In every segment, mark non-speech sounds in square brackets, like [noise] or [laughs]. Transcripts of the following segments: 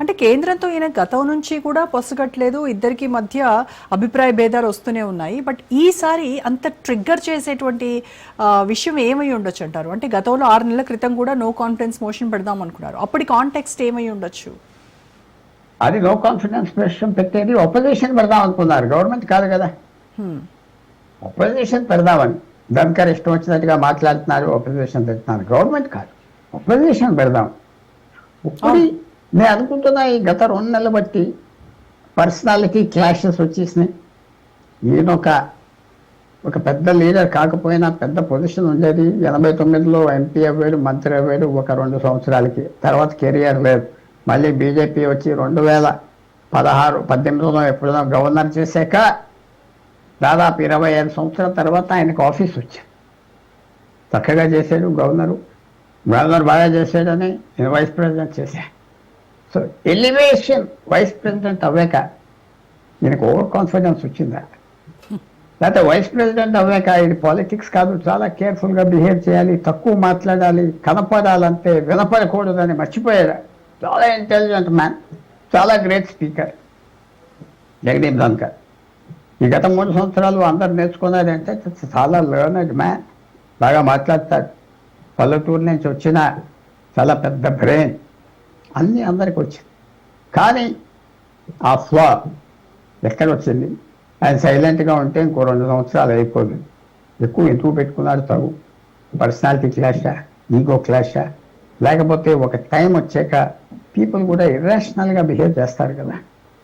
అంటే కేంద్రంతో ఈయన గతం నుంచి కూడా పొసగట్లేదు. ఇద్దరికి మధ్య అభిప్రాయ భేదాలు వస్తూనే ఉన్నాయి. బట్ ఈసారి అంత ట్రిగ్గర్ చేసేటువంటి విషయం ఏమై ఉండొచ్చు అంటారు? అంటే గతంలో ఆరు నెలల క్రితం కూడా నో కాన్ఫిడెన్స్ మోషన్ పెడదాం అనుకున్నారు. అప్పటి కాంటెక్స్ట్ ఏమై ఉండొచ్చు? అది నో కాన్ఫిడెన్స్ క్వశ్చన్ పెట్టేది ఒపోజిషన్ పెడదాం అనుకున్నారు. గవర్నమెంట్ కాదు కదా. ఒపోజిషన్ పెడదామని. ధన్కర్ ఇష్టం వచ్చినట్టుగా మాట్లాడుతున్నారు ఒపోజిషన్ పెడుతున్నారు. గవర్నమెంట్ కాదు. ఒపోజిషన్ పెడదాం. ఇప్పుడు నేను అనుకుంటున్నా ఈ గత రెండు నెలలు బట్టి పర్సనాలిటీ క్లాషెస్ వచ్చేసినాయి. ఈయన ఒక ఒక పెద్ద లీడర్ కాకపోయినా పెద్ద పొజిషన్ ఉండేది. ఎనభై తొమ్మిదిలో ఎంపీ అవ్వాడు మంత్రి అవ్వాడు ఒక రెండు సంవత్సరాలకి. తర్వాత కెరియర్ లేదు. మళ్ళీ బీజేపీ వచ్చి రెండు వేల పదహారు పద్దెనిమిదిలో ఎప్పుడైనా గవర్నర్ చేశాక దాదాపు ఇరవై ఐదు సంవత్సరాల తర్వాత ఆయనకు ఆఫీస్ వచ్చింది చక్కగా చేశాడు గవర్నరు. గవర్నర్ బాగా చేశాడని నేను వైస్ ప్రెసిడెంట్ చేశాను. సో ఎలివేషన్ వైస్ ప్రెసిడెంట్ అవ్వాక ఈయనకు ఓవర్ కాన్ఫిడెన్స్ వచ్చిందా? లేకపోతే వైస్ ప్రెసిడెంట్ అవ్వాక ఇది పాలిటిక్స్ కాదు చాలా కేర్ఫుల్గా బిహేవ్ చేయాలి తక్కువ మాట్లాడాలి కనపడాలంటే వినపడకూడదని మర్చిపోయాడు చాలా ఇంటెలిజెంట్ మ్యాన్ చాలా గ్రేట్ స్పీకర్ జగదీప్ ధన్కర్. ఈ గత మూడు సంవత్సరాలు అందరు నేర్చుకున్నారంటే చాలా లెర్నెడ్ మ్యాన్ బాగా మాట్లాడతాడు. పల్లెటూరు నుంచి వచ్చిన చాలా పెద్ద బ్రెయిన్ అన్నీ అందరికి వచ్చింది. కానీ ఆ ఫ్లా ఎక్కడ వచ్చింది? ఆయన సైలెంట్గా ఉంటే ఇంకో రెండు సంవత్సరాలు అయిపోదు ఎక్కువ ఎందుకు పెట్టుకున్నాడు తగు? పర్సనాలిటీ క్లాషా? ఈగో క్లాషా? లేకపోతే ఒక టైం వచ్చాక పీపుల్ కూడా ఇర్రాషనల్గా బిహేవ్ చేస్తారు కదా.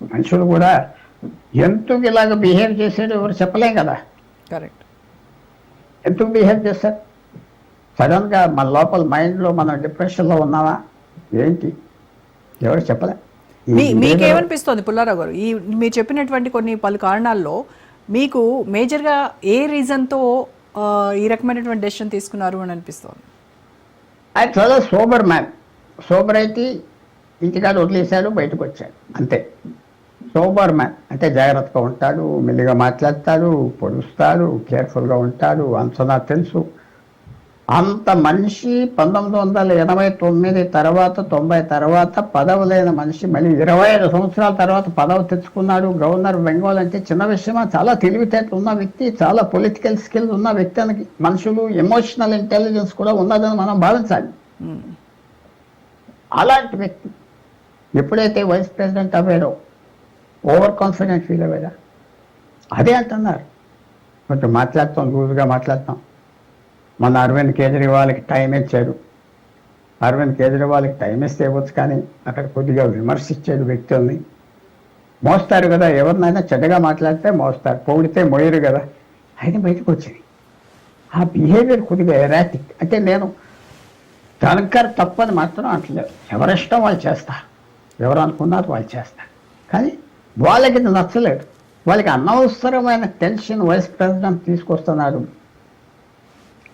మనుషులు కూడా ఎందుకు ఇలాగ బిహేవ్ చేసాడు ఎవరు చెప్పలేం కదా. కరెక్ట్. ఎందుకు బిహేవ్ చేస్తారు? సడన్గా మన లోపల మైండ్లో మనం డిప్రెషన్లో ఉన్నామా? ఏంటి? ఎవరు చెప్పలే? మీకేమనిపిస్తోంది పుల్లారావు గారు? ఈ మీరు చెప్పినటువంటి కొన్ని పలు కారణాల్లో మీకు మేజర్గా ఏ రీజన్తో ఈ రకమైనటువంటి డెసిషన్ తీసుకున్నారు అని అనిపిస్తోంది? ఆయన చాలా సోబర్ మ్యాన్. సోబర్ అయితే ఇంటికాడ వదిలేశాడు బయటకు వచ్చాడు అంతే. Sober man. అంటే జాగ్రత్తగా ఉంటాడు మెల్లిగా మాట్లాడతాడు పొడుస్తాడు కేర్ఫుల్గా ఉంటాడు అంచనా తెలుసు. అంత మనిషి పంతొమ్మిది వందల ఎనభై తొమ్మిది తర్వాత తొంభై తర్వాత పదవులైన మనిషి మళ్ళీ ఇరవై ఐదు సంవత్సరాల తర్వాత పదవి తెచ్చుకున్నాడు. గవర్నర్ బెంగాల్ అంటే చిన్న విషయమా? చాలా తెలివితేటలు ఉన్న వ్యక్తి చాలా పొలిటికల్ స్కిల్స్ ఉన్న వ్యక్తి అని మనుషులు ఎమోషనల్ ఇంటెలిజెన్స్ కూడా ఉన్నదని మనం భావించాలి. అలాంటి వ్యక్తి ఎప్పుడైతే వైస్ ప్రెసిడెంట్ అవ్వాడో ఓవర్ కాన్ఫిడెంట్ ఫీల్ అవ్వాడా? అదే అంటున్నారు. కొంచెం మాట్లాడతాం లూజ్గా మాట్లాడతాం. మన అరవింద్ కేజ్రీవాల్కి టైం ఇచ్చారు అరవింద్ కేజ్రీవాల్కి టైం ఇస్తే ఇవ్వచ్చు కానీ అక్కడ కొద్దిగా విమర్శించాడు వ్యక్తుల్ని మోస్తారు కదా ఎవరినైనా చెడ్డగా మాట్లాడితే మోస్తారు పొగిడితే మోయరు కదా. ఆయన బయటకు వచ్చింది. ఆ బిహేవియర్ కొద్దిగా ఎరాటిక్ అంటే నేను తనకర్ తప్పని మాత్రం అంటలేదు. ఎవరిష్టం వాళ్ళు చేస్తారు. ఎవరు అనుకున్నారు వాళ్ళు చేస్తారు. కానీ వాళ్ళకి ఇది నచ్చలేదు. వాళ్ళకి అనవసరమైన టెన్షన్ వైస్ ప్రెసిడెంట్ తీసుకొస్తున్నారు.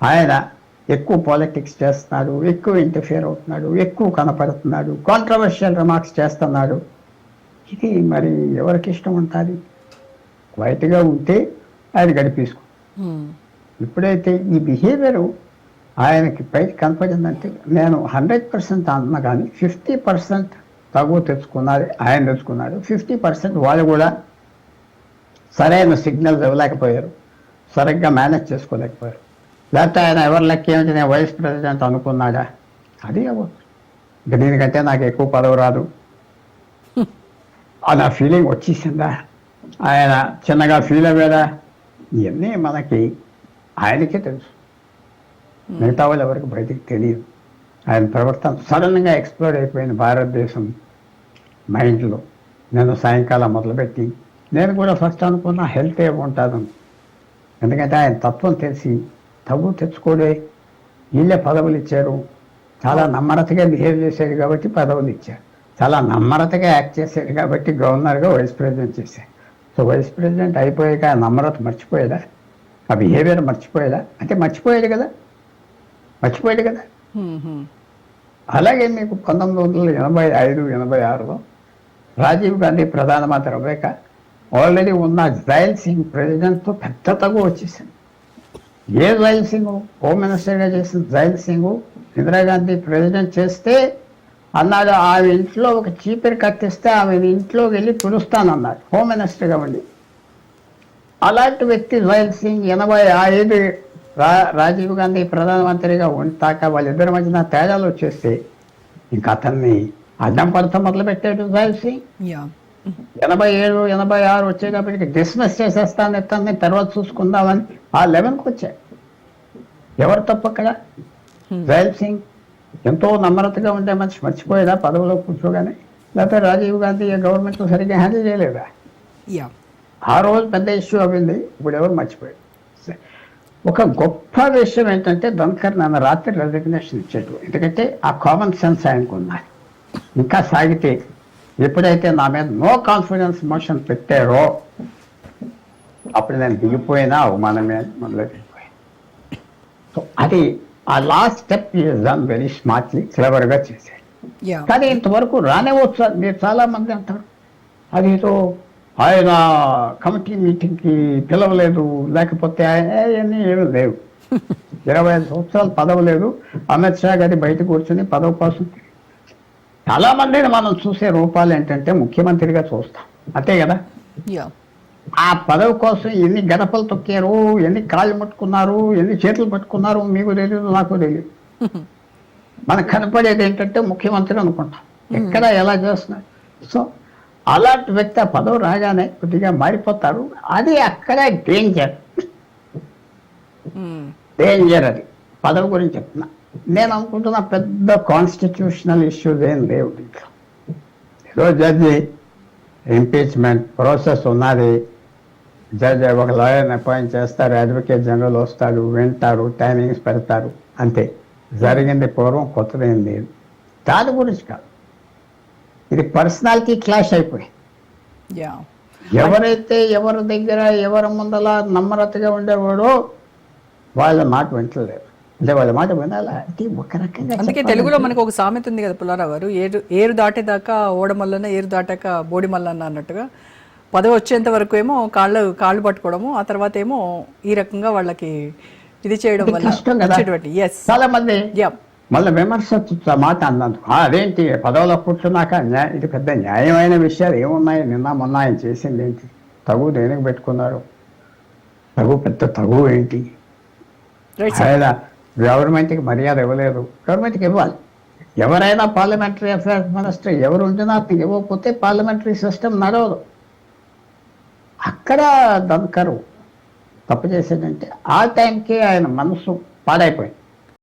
ఆయన ఎక్కువ పాలిటిక్స్ చేస్తున్నాడు ఎక్కువ ఇంటర్ఫియర్ అవుతున్నాడు ఎక్కువ కనపడుతున్నాడు కాంట్రవర్షియల్ రిమార్క్స్ చేస్తున్నాడు. ఇది మరి ఎవరికి ఇష్టం ఉంటుంది వైట్గా ఉంటే ఆయన గడిపేసుకో. మ్మ్. ఎప్పుడైతే ఈ బిహేవియర్ ఆయనకి పైకి కనపడిందంటే నేను హండ్రెడ్ పర్సెంట్ అన్నా కానీ ఫిఫ్టీ పర్సెంట్ తగు తెచ్చుకున్నారు ఆయన తెచ్చుకున్నారు. ఫిఫ్టీ పర్సెంట్ వాళ్ళు కూడా సరైన సిగ్నల్స్ ఇవ్వలేకపోయారు. సరిగ్గా మేనేజ్ చేసుకోలేకపోయారు. లేకపోతే ఆయన ఎవరి లెక్క ఏమిటి? నేను వైస్ ప్రెసిడెంట్ అనుకున్నాడా? అది అవ్వదు ఇంకా దీనికంటే నాకు ఎక్కువ పదవి రాదు. ఆ నా ఫీలింగ్ వచ్చేసిందా? ఆయన చిన్నగా ఫీల్ అయ్యాడా? ఇవన్నీ మనకి ఆయనకే తెలుసు. మిగతా వాళ్ళు ఎవరికి బయటికి తెలియదు. ఆయన ప్రవర్తన సడన్గా ఎక్స్ప్లోర్ అయిపోయింది భారతదేశం మైండ్లో. నేను సాయంకాలం మొదలుపెట్టి నేను కూడా ఫస్ట్ అనుకున్న హెల్త్ ఏముంటుంది. ఎందుకంటే ఆయన తత్వం తెలిసి తగు తెచ్చుకోడే వీళ్ళే పదవులు ఇచ్చారు. చాలా నమ్మరతగా బిహేవ్ చేశాడు కాబట్టి పదవులు ఇచ్చారు. చాలా నమ్మరతగా యాక్ట్ చేశాడు కాబట్టి గవర్నర్గా వైస్ ప్రెసిడెంట్ చేశారు. సో వైస్ ప్రెసిడెంట్ అయిపోయాక ఆ నమ్మరత మర్చిపోయాడా ఆ బిహేవియర్ మర్చిపోయాడా అంటే మర్చిపోయాడు కదా. మర్చిపోయాడు కదా. అలాగే మీకు పంతొమ్మిది వందల ఎనభై ఐదు ఎనభై ఆరులో రాజీవ్ గాంధీ ప్రధానమంత్రి అవ్వాక ఆల్రెడీ ఉన్న జైల్ సింగ్ ప్రెసిడెంట్తో పెద్ద తగు వచ్చేసింది. ఏ జైల్ సింగ్ హోమ్ మినిస్టర్గా చేసిన జైల్ సింగ్ ఇందిరాగాంధీ ప్రెసిడెంట్ చేస్తే అన్నాడు ఆమె ఇంట్లో ఒక చీపిరి కత్తిస్తే ఆమె ఇంట్లోకి వెళ్ళి పిలుస్తానన్నాడు హోమ్ మినిస్టర్గా ఉండి అలాంటి వ్యక్తి జైల్ సింగ్ ఎనభై ఐదు రా రాజీవ్ గాంధీ ప్రధానమంత్రిగా ఉంటాక వాళ్ళిద్దరి మధ్యన తేడాలు వచ్చేస్తే ఇంకా అతన్ని అడ్డం పడతా మొదలు పెట్టాడు జైల్ సింగ్ ఎనభై ఏడు ఎనభై ఆరు వచ్చేటప్పటికి డిస్మిస్ చేసేస్తాను ఇతన్ని తర్వాత చూసుకుందామని ఆ లెవెన్కి వచ్చాయి ఎవరు తప్పు అక్కడ? జైల్ సింగ్ ఎంతో నమ్రతగా ఉండే మనిషి మర్చిపోయేదా పదవిలో కూర్చోగానే? లేకపోతే రాజీవ్ గాంధీ గవర్నమెంట్ సరిగ్గా హ్యాండిల్ చేయలేదా? ఆ రోజు పెద్ద ఇష్యూ అయింది ఇప్పుడు ఎవరు మర్చిపోయారు. ఒక గొప్ప విషయం ఏంటంటే ధన్కర్ నన్ను రాత్రి రెసిగ్నేషన్ ఇచ్చేటు ఎందుకంటే ఆ కామన్ సెన్స్ ఆయనకు ఉన్నది ఇంకా సాగితే ఎప్పుడైతే నా మీద నో కాన్ఫిడెన్స్ మోషన్ పెట్టారో అప్పుడు నేను దిగిపోయినా అవమానమే మొదలెట్టిపోయాను సో అది ఆ last step done very smartly క్లెవర్గా yeah కానీ ఇంతవరకు అని మీరు చాలా మంది అంటారు. అది ఏదో ఆయన కమిటీ మీటింగ్కి పిలవలేదు లేకపోతే అవన్నీ ఏమీ లేవు. [laughs] ఇరవై ఐదు సంవత్సరాలు పదవి లేదు అమిత్ షా గారి బయట కూర్చొని పదవి కోసం చాలా మందిని మనం చూసే రూపాలు ఏంటంటే ముఖ్యమంత్రిగా చూస్తాం. అంతే కదా? ఆ పదవి కోసం ఎన్ని గడపలు తొక్కారు ఎన్ని కాళ్ళు పట్టుకున్నారు ఎన్ని చేతులు పట్టుకున్నారు మీకు తెలియదు నాకు తెలియదు [laughs] మనకు కనపడేది ఏంటంటే ముఖ్యమంత్రి అనుకుంటాం. ఎక్కడ ఎలా చేస్తున్నారు సో అలాంటి వ్యక్తి ఆ పదవి రాగానే కొద్దిగా మారిపోతారు. అది అక్కడ డేంజర్ డేంజర్ అది. పదవి గురించి చెప్తున్నా. నేను అనుకుంటున్నా పెద్ద కాన్స్టిట్యూషనల్ ఇష్యూస్ ఏం లేవు దీంట్లో. ఏదో జడ్జి ఇంపీచ్మెంట్ ప్రాసెస్ ఉన్నది. జడ్జి ఒక లాయర్ని అపాయింట్ చేస్తారు అడ్వకేట్ జనరల్ వస్తాడు వింటారు టైమింగ్స్ పెడతారు అంతే. జరిగింది పూర్వం కొత్తదేం లేదు. దాని గురించి కాదు. ఇది పర్సనాలిటీ క్లాష్ అయిపోయి యా ఎవరైతే ఎవరి దగ్గర ఎవరి ముందల నమ్మరతగా ఉండేవాడో వాళ్ళ మాట వింటలేరు అంటే వాళ్ళ మాట వినాలా? అంటే ఒక రకంగా అందుకే తెలుగులో మనకు ఒక సామెత ఉంది కదా పుల్లారావు గారు ఏరు ఏరు దాటేదాకా ఓడమల్లన ఏరు దాటాక బోడి మల్లన్న అన్నట్టుగా. పదవి వచ్చేంత వరకు ఏమో కాళ్ళు కాళ్ళు పట్టుకోవడము ఆ తర్వాత ఏమో ఈ రకంగా వాళ్ళకి ఇది చేయడం వల్ల ఎస్ చాలా మంది మళ్ళీ విమర్శ మాట అన్నందుకు. "ఆ, అదేంటి? పదవిలో కూర్చున్నాక ఇది పెద్ద న్యాయమైన విషయాలు ఏమున్నాయి? నిన్న మొన్న ఆయన చేసింది ఏంటి? తగు దేనికి పెట్టుకున్నారు? తగు పెద్ద తగు ఏంటి? ఆయన గవర్నమెంట్కి మర్యాద ఇవ్వలేదు. గవర్నమెంట్కి ఇవ్వాలి. ఎవరైనా పార్లమెంటరీ అఫైర్స్ మినిస్టర్ ఎవరు ఉంటున్నా అతనికి ఇవ్వకపోతే పార్లమెంటరీ సిస్టమ్ నడవదు. అక్కడ ధన్కరు తప్పు చేసేటంటే ఆ టైంకి ఆయన మనసు పాడైపోయింది.